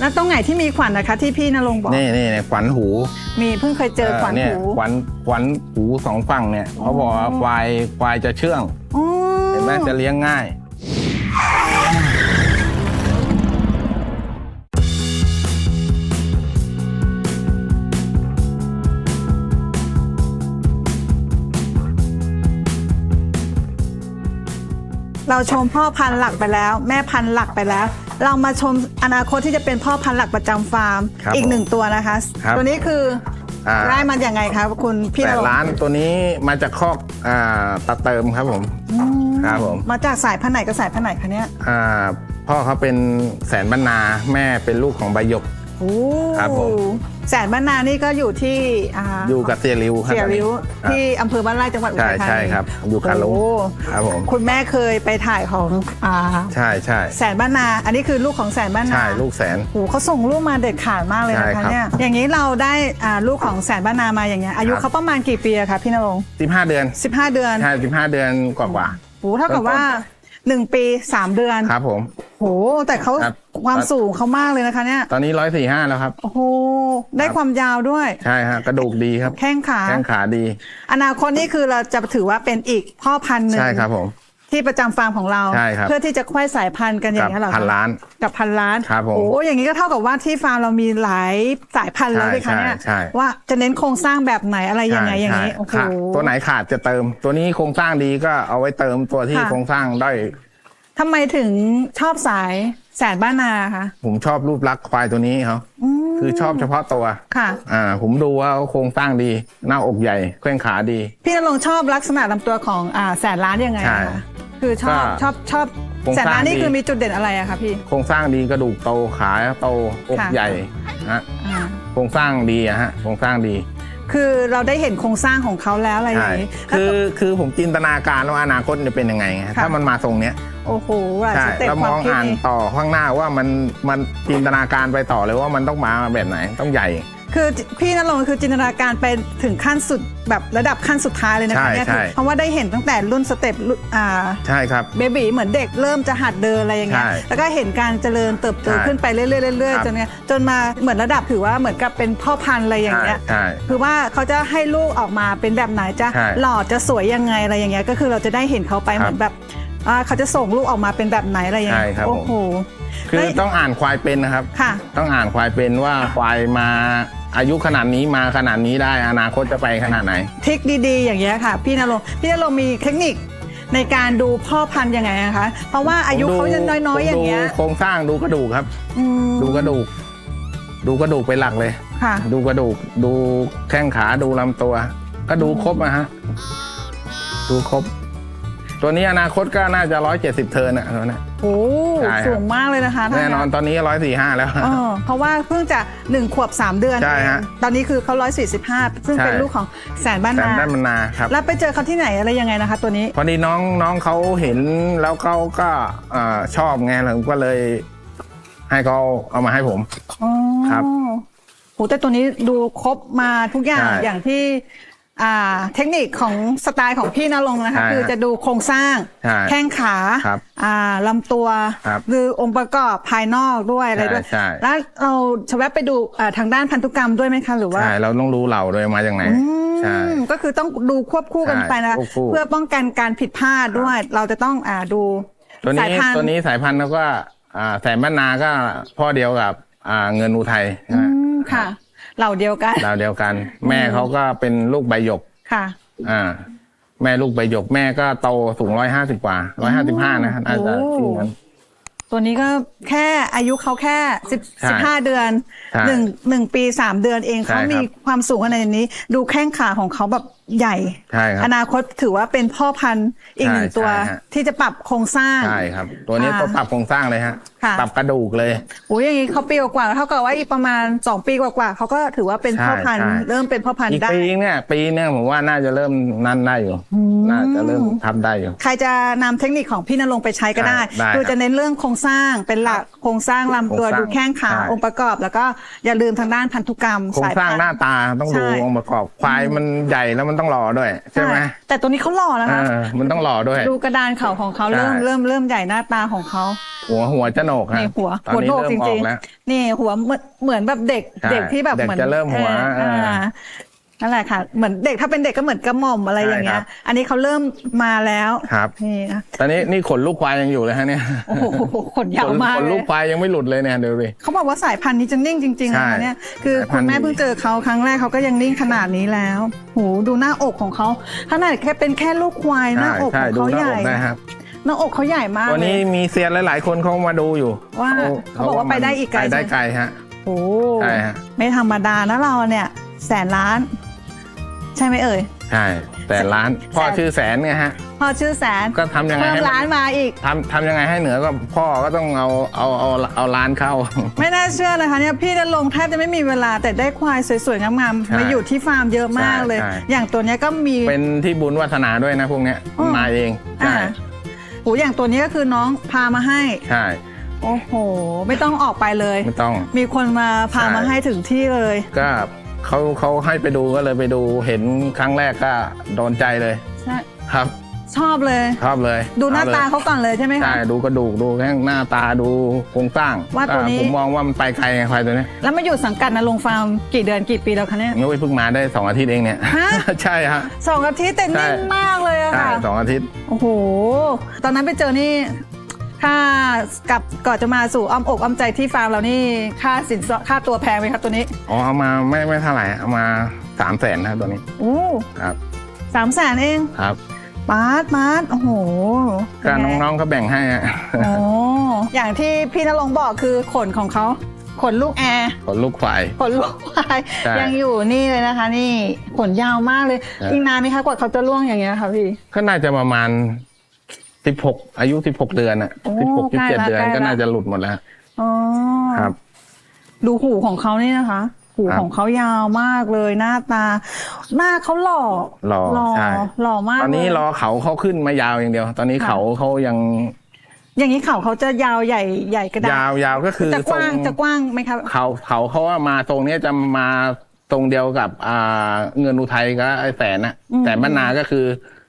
แล้วตรงไหนที่มีขวัญนะคะ ที่พี่นรงค์บอก นี่นี่เนี่ยขวัญหูมีเพิ่งเคยเจอขวัญเนี่ยหูขวัญขวัญหูสองฝั่งเนี่ยเขาบอกว่าควายควายจะเชื่อง อ๋อ เห็นไหมจะเลี้ยงง่าย เราชมพ่อพันธุ์หลักไปแล้ว แม่พันธุ์หลักไปแล้ว เรามาชมอนาคตที่จะเป็นพ่อพันธุ์หลักประจำฟาร์ม ครับอีกหนึ่งตัวนะคะ ครับตัวนี้คืออา ได้มันยังไงคะคุณพี่แต่นรงค์ร้านตัวนี้มาจากคอกอ่าตาเติมครับผม อืมครับผม มาจากสายพันธุ์ไหนกับสายพันธุ์ไหนคะเนี่ยอ่าพ่อเขาเป็นแสนบรรณาแม่เป็นลูกของใบหยก โอ้ครับผม แสนบ้านนานี่ก็อยู่ที่อ่าอยู่กับเสียริวครับเสียริ้วครับที่อำเภอบ้านไร่จังหวัดอุใช่ทัยธานีใช่ครับอยู่คาลุงโอ้ครับผม คุณแม่เคยไปถ่ายของอ่าใช่ใช่แสนบ้านนา อันนี้คือลูกของแสนบ้านนา ใช่ลูกแสน โอ้โหเขาส่งลูกมาเด็ดขาดมากเลยนะใช่ครัคะบ เนี่ย อย่างนี้เราได้อ่าลูกของแสนบ้านนามาอย่างเงี้ยอายุครับเขาประมาณกี่ปีอะคะพี่นรงค์15 เดือน15 เดือนใช่15 เดือนกว่ากว่า โอ้โหเท่ากับว่า 1ปี3เดือนๆครับผมโอ้โหแต่เขาครับ ความสูงเขามากเลยนะคะเนี่ยตอนนี้145แล้วครับ โอ้โหได้ความยาวด้วย ใช่ฮะกระดูกดีครับแข้งขา แข้งขาดี อนาคตนี่คือเราจะถือว่าเป็นอีกพ่อพันธุ์หนึ่งใช่ครับผม ที่ประจำฟาร์มของเรา ใช่ครับเพื่อที่จะค่อยสายพันธุ์กันอย่างนี้ยเหรอพันคะล้านกับพันล้านครับผมโอ้อย่างนี้ก็เท่ากับว่าที่ฟาร์มเรามีหลายสายพันธุ์แล้วใช่เลยค่ะเนี่ยใช่ใช่ ว่าจะเน้นโครงสร้างแบบไหนอะไรยังไงอย่างนี้ใช่โอ้โหขาดตัวไหนขาดจะเติม ตัวนี้โครงสร้างดีก็เอาไว้เติมตัวที่ค่ะ โครงสร้างด้อยทำไมถึงชอบสายแสนบ้านนาคะผมชอบรูปลักษณ์ควายตัวนี้เขาอืมคือชอบเฉพาะตัวค่ะ อ่าผมดูว่าโครงสร้างดี หน้าอกใหญ่แข้งขาดี พี่นรงค์ชอบลักษณะลำตัวของอ่าแสนล้านยังไงใช่อะคะ คือชอบก็ชอบชอบโครงแสนล้านสร้างนี่ดี คือมีจุดเด่นอะไรอะคะพี่โครงสร้างดีกระดูกโตขาโตอกค่ะใหญ่ฮะอ่าโครงสร้างดีอะฮะโครงสร้างดี คือเราได้เห็นโครงสร้างของเขาแล้วอะไรอย่าใช่งนี้คือคือผมจินตนาการว่าอนาคตจะเป็นยังไงไงค่ะ ถ้ามันมาทรงเนี้ยโอ้โหหลายใช่สเต็ปแล้วคมวามองคิดอ่านนี่ต่อข้างหน้าว่ามันมันจินตนาการไปต่อเลยว่ามันต้องมาแบบไหนต้องใหญ่ คือพี่นรงค์คือจินตนาการไปถึงขั้นสุดแบบระดับขั้นสุดท้ายเลยนะคะใช่เนี่ยใช่คือเพราะว่าได้เห็นตั้งแต่รุ่นสเต็ปรุ่นอ่าใช่ครับ เบบีเหมือนเด็กเริ่มจะหัดเดินอะไรอย่างเงี้ยใช่แล้วก็เห็นการเจริญเติบโตใช่ขึ้นไปเรื่อยๆเรื่อยครับๆจนเนี้ยจนมาเหมือนระดับถือว่าเหมือนกับเป็นพ่อพันธุ์อะไรอย่างใช่เงี้ย ใช่ คือว่าเขาจะให้ลูกออกมาเป็นแบบไหนจะใช่หล่อจะสวยยังไงอะไรอย่างเงี้ยก็คือเราจะได้เห็นเขาไปครับเหมือนแบบอ่าเขาจะส่งลูกออกมาเป็นแบบไหนอะไรอย่างเงี้ยใช่ครับผมโอ้โห คือเฮ้ยต้องอ่านควายเป็นนะครับ ค่ะ ต้องอ่านควายเป็นว่าควายมา อายุขนาดนี้มาขนาดนี้ได้อนาคตจะไปขนาดไหนทริคดีๆ อย่างเงี้ยค่ะ พี่นรงค์พี่นรงค์มีเทคนิคในการดูพ่อพันธุ์ยังไงนะคะ เพราะว่าอายุผมดูเขายังน้อยๆ อย่างเงี้ยผมดูโครงสร้างดูกระดูกครับ อืมดูกระดูก ดูกระดูกเป็นหลักเลย ค่ะ ดูกระดูก ดูแข้งขาดูลำตัว ก็ดูครบอะฮะ ดูครบ ตัวนี้อนาคตก็น่าจะร้อยเจ็ดสิบเทิร์นอะตัวเนี้ยโอ้ใช่ครับ สูงมากเลยนะคะท่าแน่นอนตอนนี้ร้อยสี่ห้าแล้ว เออเพราะว่าเพิ่งจะ 1 ขวบ 3 เดือนใช่เองฮะตอนนี้คือเขา145 ซึ่งใช่ เป็นลูกของแสนบ้านแต่นาด้านมันนาครับ แล้วไปเจอเขาที่ไหนอะไรยังไงนะคะตัวนี้ พอดีน้องน้องเขาเห็นแล้วเขาก็เอ่อชอบไงผมก็เลย ให้เขาเอามาให้ผมอ๋อครับโหแต่ตัวนี้ดูครบมาทุกอย่างใช่อย่างที่ อ่าเทคนิคของสไตล์ของพี่นรงค์นะคะ ใช่คือจะดูโครงสร้างใช่แข้งขาครับอ่าลำตัวครับคือองค์ประกอบภายนอกด้วยอะไรด้วย ใช่ใช่ แล้วเราจะแวะไปดูอ่าทางด้านพันธุกรรมด้วยไหมคะหรือว่า ใช่เราต้องรู้เหล่าด้วยมาจากไหนอืมใช่ก็คือต้องดูควบคู่กันใช่ไปนะควบคู่ เพื่อป้องกันการผิดพลาดด้วย เราจะต้องอ่าดูตัวสายนี้พันธุ์ตัวนี้สายพันธุ์แล้วก็อ่าแสนบ้านนาก็พ่อเดียวกับอ่าเงินอุทัยอืมค่ะ เหล่าเดียวกัน ดาวเดียวกัน แม่เขาก็เป็นลูกใบหยก ค่ะ อ่า แม่ลูกใบหยกแม่ก็โตสูงร้อยห้าสิบกว่าร้อยห้าสิบห้านะน่าจะโอ้ที่นั้น ตัวนี้ก็แค่อายุเขาแค่สิบใช่สิบห้าเดือนใช่หนึ่งหนึ่งปีสามเดือนเองใช่เขาครับมีความสูงขนาดนี้ ดูแข้งขาของเขาแบบ ใหญ่ ใช่ครับอนาคตถือว่าเป็นพ่อพันธุ์อีกหนึ่งใช่ตัวใช่ฮะที่จะปรับโครงสร้างใช่ครับ ตัวนี้อ่าตัวปรับโครงสร้างเลยฮะค่ะปรับกระดูกเลยโอ้ยอย่างนี้เขาปีกว่าๆเท่ากับว่าอีกประมาณสองปีกว่าๆเขาก็ถือว่าเป็นใช่พ่อพันธุ์ใช่เริ่มเป็นพ่อพันอีธุ์กได้ปีเนี่ยปีเนี่ยผมว่าน่าจะเริ่มนั่นได้อยู่น่าจะเริ่มทำได้อยู่ ใครจะนำเทคนิคของพี่นรงค์ไปใช้ก็ได้ได้คือจะเน้นเรื่องโครงสร้างเป็นหลักโครงสร้างลำตัวโครงสร้างดูแข้งขาใช่องค์ประกอบ แล้วก็อย่าลืมทางด้านพันธุกรรมโครงสร้างหน้าพันธุ์ตาต้องดูใช่องค์ประกอบควายมันใหญ่แล้วมันมันต้องหล่อด้วย ใช่ไหมแต่ตัวนี้เขาหล่อแล้วเอนะอมันต้องหล่อด้วย ดูกระดานเข่าของเขาเริ่มใช่ เริ่มเริ่มใหญ่หน้าตาของเขาหัวหัวจะโหนกฮะนี่หัวตอนหัวนี้โนกเริ่จมอริองกแล้ว ๆนี่หัวเหมือนเหมือนแบบเด็กใช่เด็กที่แบบเด็กเหมือนจะเริ่มหัวอ่าเอออ่า นั่นแหละค่ะ เหมือนเด็กถ้าเป็นเด็กก็เหมือนกระหม่อมอะไรอย่างเงี้ใช่ย ครับ อันนี้เขาเริ่มมาแล้วครับ นี่นะตอนนี้นี่ขนลูกควายยังอยู่เลยฮะเนี่ยโอ้โหขนยาวขนมากขนเลลูยกควายยังไม่หลุดเลยเนี่ยดูดิ เขาบอกว่าสายพันธุ์นี้จะนิ่งจริงๆใช่นะคะเนี่ยคือสายพัคุนธุ์ ณแม่เพิ่งเจอเขาครั้งแรกเขาก็ยังนิ่งขนาดนี้แล้วโหดูหน้าอกของเขาขนาดแค่เป็นแค่ลูกควายหน้าใช่อกขใช่องดูเขาหน้าใหญ่อกได้ครับหน้าอกเขาใหญ่มากวันเลนี้ยมีเซียนหลาย ๆ คนเขามาดูอยู่ว่าเขาบอกว่าไปได้อีกไกลไปได้ใช่ไหมไกลฮะโอ้ใช่ฮะ ไม่ธรรมดานะเราเนี่ยแสนล้าน ใช่ไหมเอ่ย ใช่แต่ร้านพ่อชื่อแสนไงฮะพ่อชื่อแสนก็ทำยังไงเพิ่มให้ล้านมาอีก ทำทำยังไงให้เหนือก็พ่อก็ต้องเอาเอาเอาเอาร้านเข้า ไม่น่าเชื่อนะคะเนี่ยพี่นรงค์แทบจะไม่มีเวลาแต่ได้ควายสวยๆงามใช่ๆมาอยู่ที่ฟาร์มเยอะมากเลย ใช่ใช่ อย่างตัวเนี้ยก็มีเป็นที่บุญวาสนาด้วยนะพวกเนี้ยอืมมาเองอ่าใช่โหอย่างตัวนี้ก็คือน้องพามาให้ ใช่โอ้โห ไม่ต้องออกไปเลย ไม่ต้อง มีคนมาพาใช่ มาให้ถึงที่เลย ก็ เขาเขาให้ไปดูก็เลยไปดูเห็นครั้งแรกก็โดนใจเลย ใช่ครับชอบเลย ชอบเลยดูหน้าเอเลยตาเขาก่อนเลยใช่ไหมคะ ใช่ดูกระดูกดูแค่หน้าตาดูโครงสร้างว่าตัวนี้อ่ผมมองว่ามันไปไกลไงควายตัวเนี้ยแล้วมาอยู่สังกัดนรงค์ฟาร์มกี่เดือนกี่ปีแล้วคะเนี่ย นุ้ยเพิ่งมาได้สองอาทิตย์เองเนี่ยฮะ ใช่ฮะ สองอาทิตย์แต่ใช่ นิ่งมากเลยอะใช่ค่ะสองอาทิตย์ โอ้โห ตอนนั้นไปเจอนี่ ค่ากับก่อนจะมาสู่อ้อมอกอ้อมใจที่ฟาร์มเรานี่ค่าสินสอดค่าตัวแพงไหมครับตัวนี้อ๋อเอามาไม่ไม่เท่าไหร่เอามาสามแสนนะตัวนี้โอ้ครับสามแสนเองครับบาสบาสโอ้โหก็น้องๆเขาแบ่งให้อะๆโอ้อย่างที่พี่นรงค์บอกคือขนของเขาขนลูกแอร์ขนลูกควาย ขนลูกควายใช่ยังอยู่นี่เลยนะคะ นี่ขนยาวมากเลยใช่อีกนานไหมคะกว่าเขาจะล่วงอย่างเงี้ยค่ะพี่ ก็น่าจะประมาณ สิบหกอายุสิบหกเดือนอะโอ้สิบหกสิบใกล้เจ็ดละเดือนใกล้ละก็น่าจะหลุดหมดแล้วอ๋อครับ ดูหูของเขานี่นะคะ หูครับของเขายาวมากเลยหน้าตา หน้าเขาหล่อหล่อหล่อใช่หล่อมากตอนนี้เลยรอเขาเขาขึ้นมายาวอย่างเดียว ตอนนี้ค่ะเขาเขายังอย่างนี้เขาเขาจะยาวใหญ่ใหญ่กระดายาวยาวก็คือจะกว้างทรงจะกว้างไหมครับเขาเขาเขาว่ามาตรงเนี้ยจะมาตรงเดียวกับอ่าเงินอุทัยก็ไอ้แสนนะอืมแต่บ้านนาก็คือ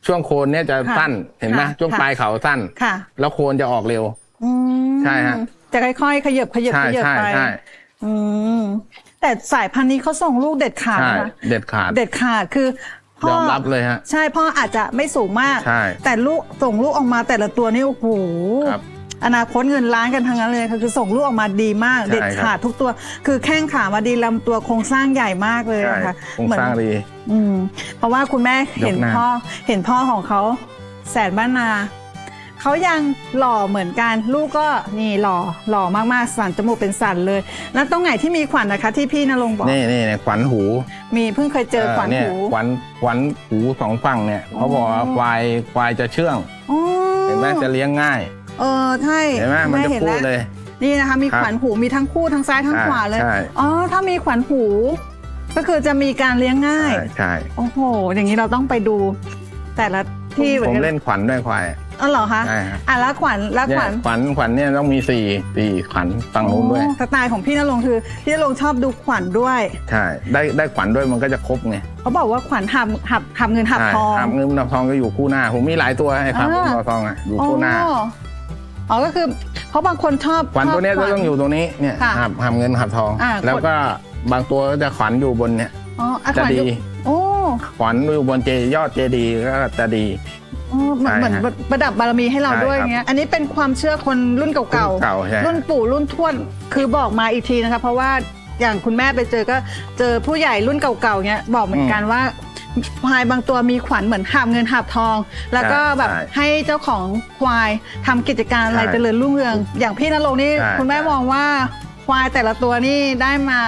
ช่วงโคนเนี่ยจะค่ะสั้นเห็นไหมค่ะช่วงค่ะปลายเขาสั้น ค่ะ แล้วโคนจะออกเร็ว อืมใช่ฮะ จะค่อยๆ ขยับขยับใช่ขยับใช่ไปใช่อืมแต่สายพันธุ์นี้เขาส่งลูกเด็ดขาดใช่นะคะเด็ดขาดเด็ดขาดคือพ่ยอมรับเลยฮะ ใช่พ่ออาจจะไม่สูงมาก ใช่แต่ลูกส่งลูกออกมาแต่ละตัวนี่โอ้โหครับ อนาคตเงินล้านกันทั้งนั้นเลยค่ะคือส่งลูกออกมาดีมาก ใช่เด็ดขาดทุกตัว คือแข้งขามาดีลำตัวโครงสร้างใหญ่มากเลยใช่อะค่ะโครงสร้างเหมือนดี อืมเพราะว่าคุณแม่เห็นยกหน้า พ่อเห็นพ่อของเขาแสนบ้านนาเขายังหล่อเหมือนกัน ลูกก็นี่หล่อหล่อมากๆสันจมูกเป็นสันเลย แล้วตรงไหนที่มีขวัญนะคะ ที่พี่นรงค์บอก นี่นี่เนี่ยขวัญหูมีเพิ่งเคยเจอขวัญเนี่ยหู ขวัญขวัญหูสองฝั่งเนี่ยเขาบอกว่าอ๋อ ควายควายจะเชื่อง อ๋อ เห็นไหมจะเลี้ยงง่าย เออใช่เห็นไหมมันจะห็พูดแล้วเลย นี่นะคะ มีครับขวัญหูมีทั้งคู่ทั้งซ้ายทั้งใช่ขวาเลยใช่อ๋อ ถ้ามีขวัญหู ก็คือจะมีการเลี้ยงง่าย ใช่ใช่โอ้โห อย่างนี้เราต้องไปดู แต่ละที่เหมือผนมกันเล่นขวัญด้วยควายอ๋อเหรอคะใช่ครับอะแล้วขวัญแล้วเนี่ขยวัญขวัญขวัญเนี่ยต้องมีสี่สี่ขวัญฝั่งนู้นด้วยโอ้สไตล์ของพี่นรงค์คือพี่นรงค์ชอบดูขวัญด้วยใช่ได้ได้ขวัญด้วยมันก็จะครบไงเขาบอกว่าขวัญหับหับหับเงินหับใช่ทองหับเงินหับทองก็อยู่คู่หน้า ผมมีหลายตัวไอ้ครับอ่าหับทองอะอยู่คู่หน้า อ๋ออ๋อก็คือเพราะบางคนชอบขวัญตัวเนี้ยชบก็ต้องอยู่ตรงนี้เนี่ยค่ะหับหับเงินหับทอง อ่า แล้วก็บางตัวก็จะขวัญอยู่บนเนี่ย อ๋ออะจะขวัญดี อยู่โอ้ขวัญอยู่บนเจยอดเจดีย์ก็จะดีอ๋อเหมือนใช่เหมือนฮะประดับบารมีให้เราใช่ด้วยครับอย่างเงี้ยอันนี้เป็นความเชื่อคนรุ่นเก่าเก่าใช่ รุ่นปู่รุ่นทวดคือบอกมาอีกทีนะคะเพราะว่าอย่างคุณแม่ไปเจอก็เจอผู้ใหญ่รุ่นเก่าๆเงี้ยบอกเหมือนกันว่า ควายบางตัวมีขวัญเหมือนหาบเงินหาบทอง แล้วก็ใช่แบบใช่ให้เจ้าของควายทำกิจการอะไรใช่เจริญรุ่งเรือง อย่างพี่นรงค์นี่ใช่คุณแม่ใช่ มองว่าควายแต่ละตัวนี่ได้มา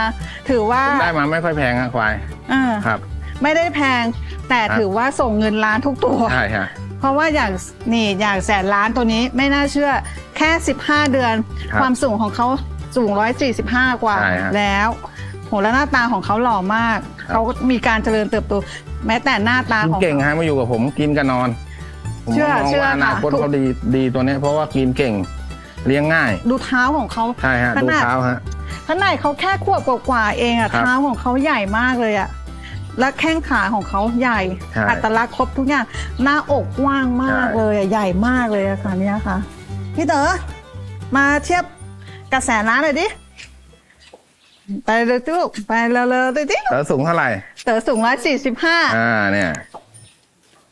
ถือว่าผมได้มาไม่ค่อยแพงอะควายเออครับ ไม่ได้แพง แต่ครับถือว่าส่งเงินล้านทุกตัว ใช่ฮะ เพราะว่าอย่างนี่อย่างแสนล้านตัวนี้ไม่น่าเชื่อแค่ 15 เดือน ครับความสูงของเขาสูง 145 กว่าใช่ฮะแล้วโหแล้วหน้าตาของเขาหล่อมาก ครับ เขามีการเจริญเติบโต แม้แต่หน้าตากินของ เก่งฮะมาอยู่กับผมกินกันนอน ผมเชื่อมองเชื่อว่าอนาคตค่ะเขาดีดีตัวเนี้ยเพราะว่ากินเก่งเลี้ยงง่ายดูเท้าของเขา ใช่ฮะขดูนาด เท้าฮะขนาดเขาแค่ขวบกว่าๆเองอะครับเท้าของเขาใหญ่มากเลยอะและแข้งขาของเขาใหญ่ ใช่อัตลักษณ์ครบทุกอย่าง หน้าอกกว้างมากใช่ เลยอะใหญ่มากเลยอะค่ะเนี่ยค่ะ พี่เต๋อมาเทียบกระแสน้ำหน่อยดิ ไปเลยลูกไปเร็วๆเลยดิเต๋อสูงเท่าไหร่ เต๋อสูงร้อยสี่สิบห้าอ่าเนี่ย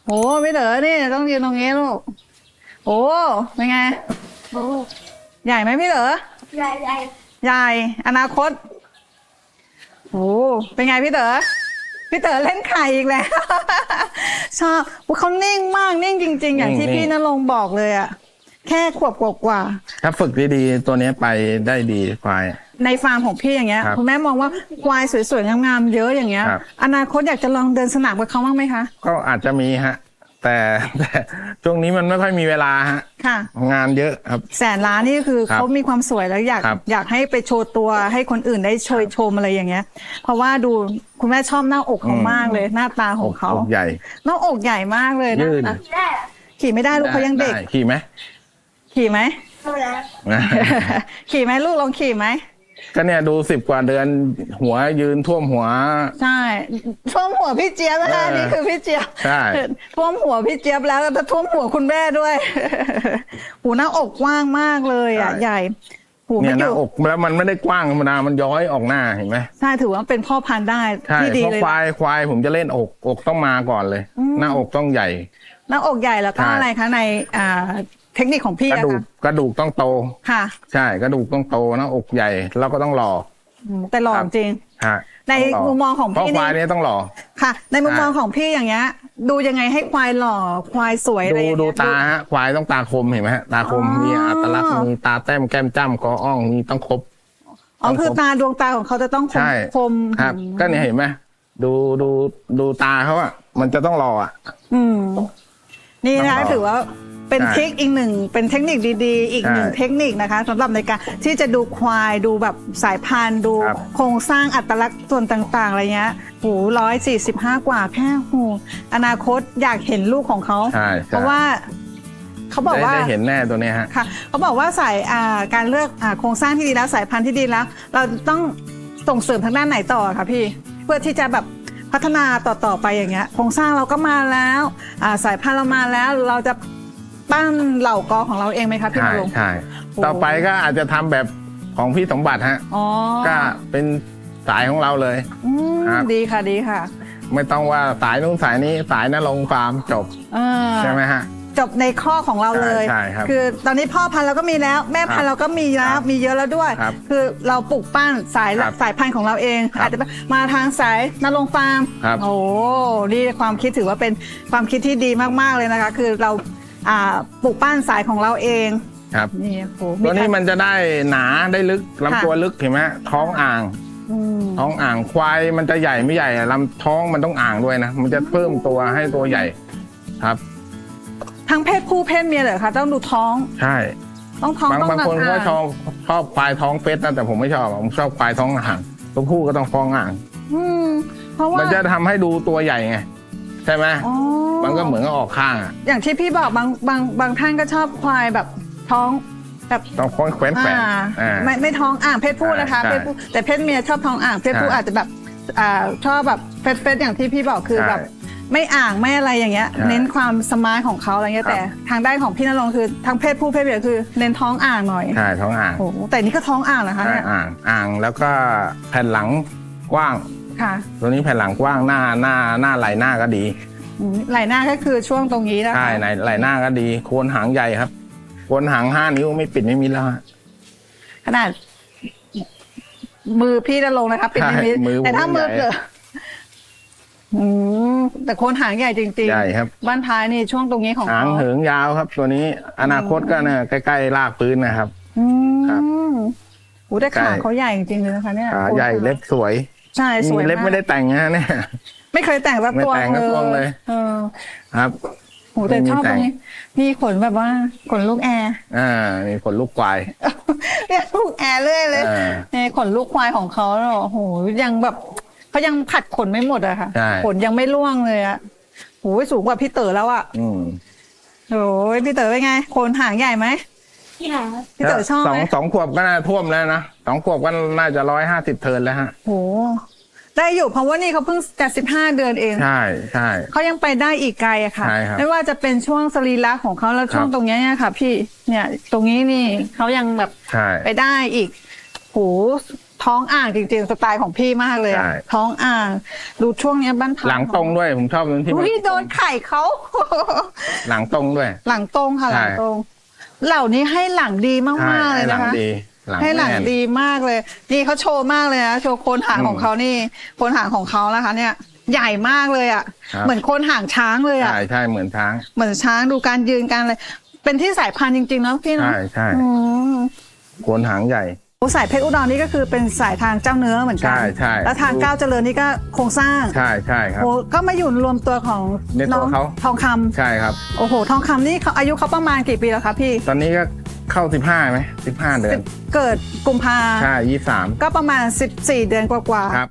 โอ้พี่เต๋อนี่ต้องยืนตรงนี้ลูกโอ้เป็นไง โอ้ใหญ่ไหมพี่เต๋อใหญ่ใหญ่ใหญ่อนาคตโอ้เป็นไงพี่เต๋อพี่เต๋อเล่นไข่อีกแล้ว ชอบอุ๊ยเขานิ่งมากนิ่งจริง ๆ อย่างที่นิ่งพี่นรงค์บอกเลยอะแค่ขวบกว่าถ้าฝึกดีๆตัวเนี้ยไปได้ดีควายๆ ในฟาร์มของพี่อย่างเงี้ยครับคุณแม่มองว่าควายสวยๆงามๆเยอะอย่างเงี้ย ครับ อนาคตอยากจะลองเดินสนามกับเขาบ้างไหมคะ ก็อาจจะมีฮะ แต่แต่ช่วงนี้มันไม่ค่อยมีเวลาฮะ ค่ะ งานเยอะครับ แสนล้านนี่คือครับเขามีความสวยแล้วอยากครับอยากให้ไปโชว์ตัวให้คนอื่นได้เชยชมอะไรอย่างเงี้ย เพราะว่าดูคุณแม่ชอบหน้าอกเขามากเลย หน้าตาของเขาอกใหญ่ หน้าอกใหญ่มากเลยนะยืดนะได้ขี่ไม่ได้ลูกเขายังเด็กไขี่ไหมขี่ไหมเท่าแล้วขี่ไหมลูกลองขี่ไหม ก็เนี่ยดูสิบกว่าเดือนหัวยืนท่วมหัว ใช่ท่วมหัวพี่เจี๊ยบนะคะเออนี่คือพี่เจี๊ยบใช่ ท่วมหัวพี่เจี๊ยบแล้วแต่ท่วมหัวคุณแม่ด้วย หูหน้าอกกว้างมากเลยอะใช่ใหญ่หูเนี่ไม่ยอหน้ายู่อกแล้วมันไม่ได้กว้างธรรมดามันย้อยออกหน้าเห็นไหมใช่ถือว่าเป็นพ่อพันธุ์ได้ใช่ที่ดีเพราะเลยควายควายผมจะเล่นอกอกต้องมาก่อนเลยอืมหน้าอกต้องใหญ่ หน้าอกใหญ่แล้วก็ใช่ อะไรคะในอ่าเทคนิคของพี่กระอะดูกค่ะกระดูกต้องโต ค่ะใช่กระดูกต้องโตหน้าอกใหญ่แล้วก็ต้องหล่ออืมแต่หล่อครับจริง ฮะในต้หล่มุมมองของเพราะพี่ควายนี่ เนี่ยต้องหล่อ ค่ะ ในมุมมองอ่าของพี่อย่างเงี้ย ดูยังไงให้ควายหล่อควายสวยอะไรดูอย่างเงี้ยดูตาฮะควายต้องตาคมเห็นไหมฮะตาคมอ๋อ มีอัตลักษณ์มีตาแต้มแก้มจ้ำกออ่องมีต้องครบ อ๋อคือต้องคมตาดวงตาของเขาจะต้องคมใช่ คมครับ ก็เนี่ยเห็นไหมดูดูดูตาเขาอะมันจะต้องหล่ออะอืม นี่นะต้องรอถือว่าเป็นใช่เทคอีกหนึ่งเป็นเทคนิคดีๆ อีกใช่หนึ่งเทคนิคนะคะสำหรับในการที่จะดูควายดูแบบสายพันธุ์ดูครับโครงสร้างอัตลักษณ์ส่วนต่างๆอะไรเงี้ยหูร้อยสี่สิบห้ากว่าแค่หูอนาคตอยากเห็นลูกของเขาใช่เพใช่ราะว่าเขาบอกได้ว่าได้เห็นแน่ตัวเนี้ยฮะค่ะเขาบอกว่าสายอ่าการเลือกอ่าโครงสร้างที่ดีแล้วสายพันธุ์ที่ดีแล้ว เราต้องส่งเสริมทางด้านไหนต่อคะพี่ เพื่อที่จะแบบ พัฒนาต่อๆไปอย่างเงี้ยโครงสร้างเราก็มาแล้วอ่าสายพันธุ์เรามาแล้วเราจะปั้นเหล่ากอของเราเองไหมคะพี่นใช่รงค์ใช่โอ้ต่อไปก็อาจจะทำแบบของพี่สมบัติฮะอ๋อก็เป็นสายของเราเลยอืมครับดีค่ะดีค่ะ ไม่ต้องว่าสายนู้นสายนี้สายนรงค์ฟาร์มจบเออใช่ไหมฮะ จบในข้อของเราเลย ใช่ใช่ครับอตอนนี้พ่อพันธุ์เราก็มีแล้ว แม่พันธุ์เราก็มีแล้ควรับมีเยอะแล้วด้วย ครับคือเราปลูกปั้นสายครับสายพันธุ์ของเราเอง ครับอาจจะมาทางสายนรงค์ฟาร์มครับโอ้นี่ความคิดถือว่าเป็นความคิดที่ดีมากๆเลยนะคะ คือเราอ่าปลูกปั้นสายของเราเองครับ นี่โหตัวนี้ใครมันจะได้หนาได้ลึกลำตัวลึกเห็นไหมท้องอ่าง อืม ท้องอ่างควายมันจะใหญ่ไม่ใหญ่อะลำท้องมันต้องอ่างด้วยนะ มันจะเพิ่มตัวให้ตัวใหญ่ครับ ทั้งเพศผู้เพศเมียเหรอคะต้องดูท้อง ใช่ ต้องท้องบางต้องบางคนก็อ่าชอบชอบควายท้องเฟสนะแต่ผมไม่ชอบผมชอบควายท้องอ่างตัวผู้ก็ต้องท้องอ่าง อืมเพราะว่ามันจะทำให้ดูตัวใหญ่ไงใช่ไหมอ๋อมันก็เหมือนกับออกข้างอะอย่างที่พี่บอกบางบางบางท่านก็ชอบควายแบบท้องแบบต้องค้นแขวนแขวนอ่าอ่า ไม่ไม่ท้องอ่างเพศผู้นะคะใช่เพศผู้แต่เพศเมียชอบท้องอ่างเพศผู้ใช่อาจจะแบบอ่าชอบแบบเฟสเฟสอย่างที่พี่บอกคือใช่แบบ ไม่อ่างไม่อะไรอย่างเงี้ยใช่เน้นความสมาร์ทของเขาอะไรเงี้ยครับ แต่ทางด้านของพี่นรงค์คือทั้งเพศผู้เพศเมียคือเน้นท้องอ่างหน่อยใช่ท้องอ่างโอ้โหแต่นี่ก็ท้องอ่างนะคะใช่เนี่ยอ่างอ่างแล้วก็แผ่นหลังกว้าง ค่ะตัวนี้แผ่นหลังกว้างหน้าหน้าหน้าไหลหน้าก็ดีอืมไหล่หน้าก็คือช่วงตรงนี้นะคะใช่ไหนไหลหน้าก็ดีโคนหางใหญ่ครับโคนหางห้านิ้วไม่ปิดไม่มิดแล้วฮะ ขนาด มือพี่นรงค์นะคะเป็นใช่นิดมือผมแต่ถ้ามือใหญ่ เกิดอืม แต่โคนหางใหญ่จริงๆใหญ่ครับ บ้านท้ายนี่ช่วงตรงนี้ของหางเขาเหิงยาวครับ ตัวนี้อนาคตก็เนี่ยใกล้ๆลากพื้นนะครับ อืครับมโอ้แต่ขาใช่ เขาใหญ่จริงๆเลยนะคะเนี่ยขาใหญ่เล็บสวยใช่สวยมีเล็บมากไม่ได้แต่งนะฮะเนี่ย ไม่เคยแต่งสักไม่ตัวแต่งสักตัวเลย เออครับ โหแต่ไม่มีชอบตรงนี้แต่มีขนแบบว่าขนลูกแอร์ อ่ามีขนลูกควายเรียกลูกแอร์เรื่อยเลยเออเนี่ยขนลูกควายของเขาเนอะโอ้โหยังแบบ เขายังผัดขนไม่หมดอะค่ะ ใช่ ขนยังไม่ร่วงเลยอะโอ้ยสูงกว่าพี่เต๋อแล้วอะอืมโอ้ยพี่เต๋อเป็นไงโคนหางใหญ่ไหมที่ไหนครับพี่เต๋อชอบสอไหงมสองขวบก็น่าท่วมแล้วนะสองขวบก็น่าจะร้อยห้าสิบเทิร์นแล้วฮะโหได้อยู่เพราะว่านี่เขาเพิ่งจะสิบห้าเดือนเอง ใช่ใช่ เขายังไปได้อีกไกลอะค่ะ ใช่ครับไม่ว่าจะเป็นช่วงสรีระของเขาแล้วช่วงครับ ตรงเนี้ยเนี่ยค่ะ พี่เนี่ย ตรงนี้นี่เขายังแบบใช่ ไปได้อีกโห ท้องอ่างจริงๆสไตล์ของพี่มากเลยอะใช่ ท้องอ่างดูช่วงเนี้ยบ้านพักหลังตรงด้วยผมชอบตรงที่มันอุ้ยโดนไข่เขา หลังตรงด้วย หลังตรงค่ะหใช่ ลังตรง เหล่านี้ให้หลังดีมใช่ากๆเลให้ยหลันะงคะ ดีหลังให้หลังแน่น ดีมากเลย นี่เขาโชว์มากเลยนะโชว์โคนหางอืมของเขานี่โคนหางของเขานะคะ เนี่ย ใหญ่มากเลยอะ่ะ ครับ เหมือนโคนหางช้างเลยอะ่ะ ใช่ใช่เหมือนช้าง เหมือนช้างดูการยืนการอะไรเป็นที่สายพันธุ์จริงๆเนาะพี่เนาะใช่ใช่อืมโคนหางใหญ่โอ้สายเพชรอุดรนี่ก็คือเป็นสายทางเจ้าเนื้อเหมือนกัใช่ใช่แล้วทางก้าวเจริญนี่ก็โครงสร้างใช่ใช่ครับโอ้ก็มาอยู่รวมตัวของในตัวน้องเขา ทองคำใช่ครับ โอ้โห ทองคำนี่เขาอายุเขาประมาณกี่ปีแล้วคะพี่ตอนนี้ก็เข้าสิบห้าไหมสิบห้าเดือนเกิดกุมภาใช่ยี่สามก็ประมาณ 14 เดือนกว่าๆ ครับ